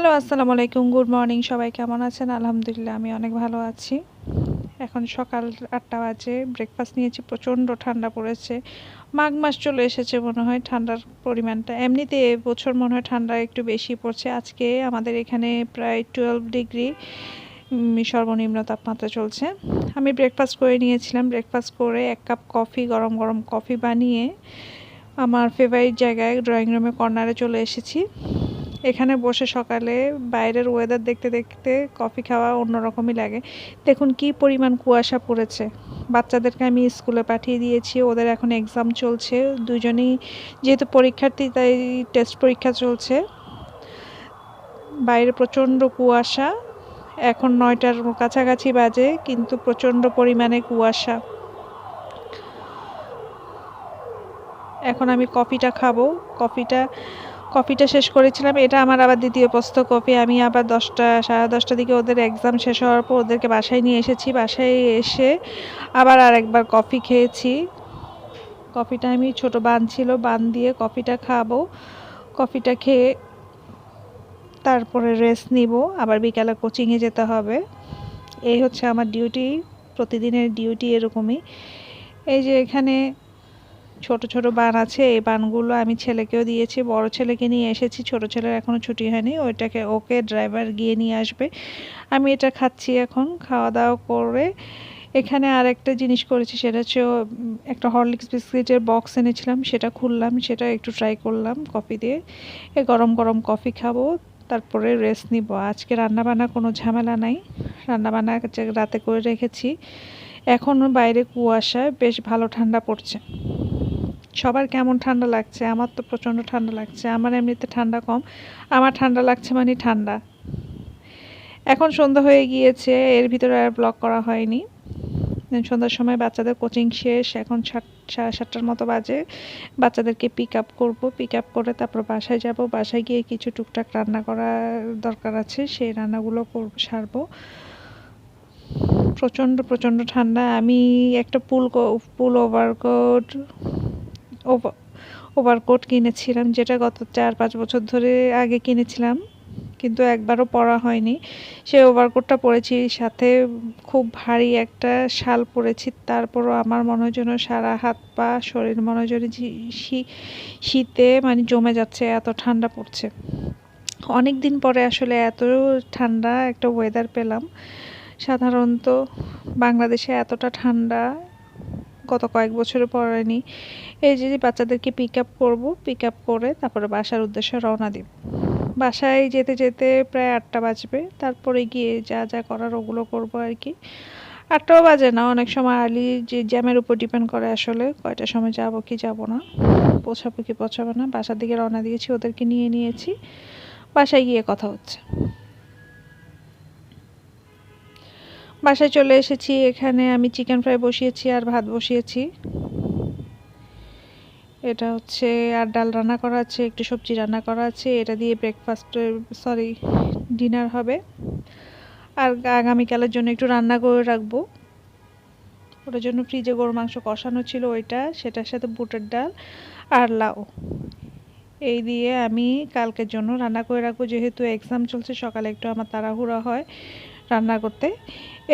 Hello, আসসালামু আলাইকুম, good morning, সবাই কেমন আছেন? আলহামদুলিল্লাহ, আমি অনেক ভালো আছি। এখন সকাল আটটা বাজে ব্রেকফাস্ট নিয়েছি, প্রচণ্ড ঠান্ডা পড়েছে। মাঘ মাস চলে এসেছে মনে হয়, ঠান্ডার পরিমাণটা। এমনিতে এবছর মনে হয় ঠান্ডা একটু বেশি পড়ছে। আজকে আমাদের এখানে প্রায় টুয়েলভ ডিগ্রি সর্বনিম্ন তাপমাত্রা চলছে। আমি ব্রেকফাস্ট করে নিয়েছিলাম। ব্রেকফাস্ট করে এক কাপ কফি গরম গরম কফি বানিয়ে আমার ফেভারিট জায়গায় ড্রয়িং রুমে কর্নারে চলে এসেছি। এখানে বসে সকালে বাইরের ওয়েদার দেখতে দেখতে কফি খাওয়া অন্যরকমই লাগে। দেখুন কি পরিমাণ কুয়াশা পড়েছে। বাচ্চাদেরকে আমি স্কুলে পাঠিয়ে দিয়েছি, ওদের এখন এক্সাম চলছে। দুজনেই যেহেতু পরীক্ষার্থী, তাই টেস্ট পরীক্ষা চলছে। বাইরে প্রচণ্ড কুয়াশা। এখন নয়টার কাছাকাছি বাজে, কিন্তু প্রচণ্ড পরিমাণে কুয়াশা। এখন আমি কফিটা খাব। কফিটা কফিটা শেষ করেছিলাম, এটা আমার আবার দ্বিতীয় পোস্ত কপি। আমি আবার দশটা, সাড়ে দশটার দিকে ওদের এক্সাম শেষ হওয়ার পর ওদেরকে বাসায় নিয়ে এসেছি। বাসায় এসে আবার আর একবার কফি খেয়েছি। কফিটা আমি ছোট বান ছিল, বান দিয়ে কফিটা খাব। কফিটা খেয়ে তারপরে রেস্ট নিব। আবার বিকালে কোচিংয়ে যেতে হবে। এই হচ্ছে আমার ডিউটি প্রতিদিনের ডিউটি এরকমই। এই যে এখানে ছোট ছোট বান আছে, এই বানগুলো আমি ছেলেকেও দিয়েছি, বড় ছেলেকে নিয়ে এসেছি, ছোট ছেলের এখনও ছুটি হয়নি, ওইটাকে ওকে ড্রাইভার গিয়ে নিয়ে আসবে। আমি এটা খাচ্ছি এখন খাওয়া দাওয়া করে। এখানে আর একটা জিনিস করেছি, সেটা হচ্ছে একটা হরলিক্স বিস্কিটের বক্স এনেছিলাম, সেটা খুললাম, সেটা একটু ট্রাই করলাম কফি দিয়ে। এ গরম গরম কফি খাব, তারপরে রেস্ট নিব। আজকে রান্নাবান্না কোনো ঝামেলা নাই, রান্নাবান্না রাতে করে রেখেছি। এখনও বাইরে কুয়াশায় বেশ ভালো ঠান্ডা পড়ছে। সবার কেমন ঠান্ডা লাগছে? আমার তো প্রচণ্ড ঠান্ডা লাগছে। আমার এমনিতে ঠান্ডা কম। আমার ঠান্ডা লাগছে মানে ঠান্ডা। এখন সন্ধ্যা হয়ে গিয়েছে। এর ভিতরে আর ব্লক করা হয়নি। সন্ধ্যার সময় বাচ্চাদের কোচিং শেষ। এখন সাড়ে সাতটার মতো বাজে। বাচ্চাদেরকে পিক আপ করব। পিক আপ করে তারপর বাসায় যাব। বাসায় গিয়ে কিছু টুকটাক রান্না করার দরকার আছে। সেই রান্নাগুলো করব, সারবো। প্রচণ্ড প্রচণ্ড ঠান্ডা। আমি একটা পুল পুল ওভারকোট ওভারকোট কিনেছিলাম, যেটা গত চার পাঁচ বছর ধরে আগে কিনেছিলাম, কিন্তু একবারও পরা হয়নি। সেই ওভারকোটটা পরেছি, সাথে খুব ভারী একটা শাল পরেছি, তারপরও আমার মনে হয় যেন সারা হাত পা, শরীর মনে হয় যেন শীতে মানে জমে যাচ্ছে, এত ঠান্ডা পড়ছে। অনেক দিন পরে আসলে এত ঠান্ডা একটা ওয়েদার পেলাম। সাধারণত বাংলাদেশে এতটা ঠান্ডা গত কয়েক বছরে পড়েনি এই যে বাচ্চাদেরকে পিক আপ করব পিক আপ করে তারপরে বাসার উদ্দেশ্যে রওনা দিব। বাসায় যেতে যেতে প্রায় আটটা বাজবে। তারপরে গিয়ে যা যা করার ওগুলো করব আর কি। আটটাও বাজে না, অনেক সময় আলি যে জ্যামের উপর ডিপেন্ড করে আসলে কয়টার সময় যাব, কি যাব না, পৌঁছাবো কি পৌঁছাবো না। বাসার দিকে রওনা দিয়েছি, ওদেরকে নিয়ে নিয়েছি। বাসায় গিয়ে কথা হচ্ছে। বাসায় চলে এসেছি। এখানে আমি চিকেন ফ্রাই বসিয়েছি আর ভাত বসিয়েছি। এটা হচ্ছে আর ডাল রান্না করা আছে, একটু সবজি রান্না করা আছে। এটা দিয়ে ব্রেকফাস্ট সরি ডিনার হবে। আর আগামীকালের জন্য একটু রান্না করে রাখব। ওটার জন্য ফ্রিজে গরু মাংস কষানো ছিল ওইটা, সেটার সাথে বুটের ডাল আর লাউ। এই দিয়ে আমি কালকের জন্য রান্না করে রাখব। যেহেতু এক্সাম চলছে, সকালে একটু আমার তাড়াহুড়া হয়। রান্না করতে।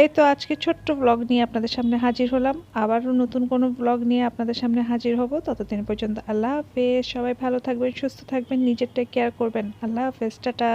এই তো আজকে ছোট্ট ব্লগ নিয়ে আপনাদের সামনে হাজির হলাম। আবারও নতুন কোনো ব্লগ নিয়ে আপনাদের সামনে হাজির হব। ততদিন পর্যন্ত আল্লাহ হাফেজ। সবাই ভালো থাকবেন, সুস্থ থাকবেন নিজেরটা কেয়ার করবেন। আল্লাহ হাফেজ, টাটা।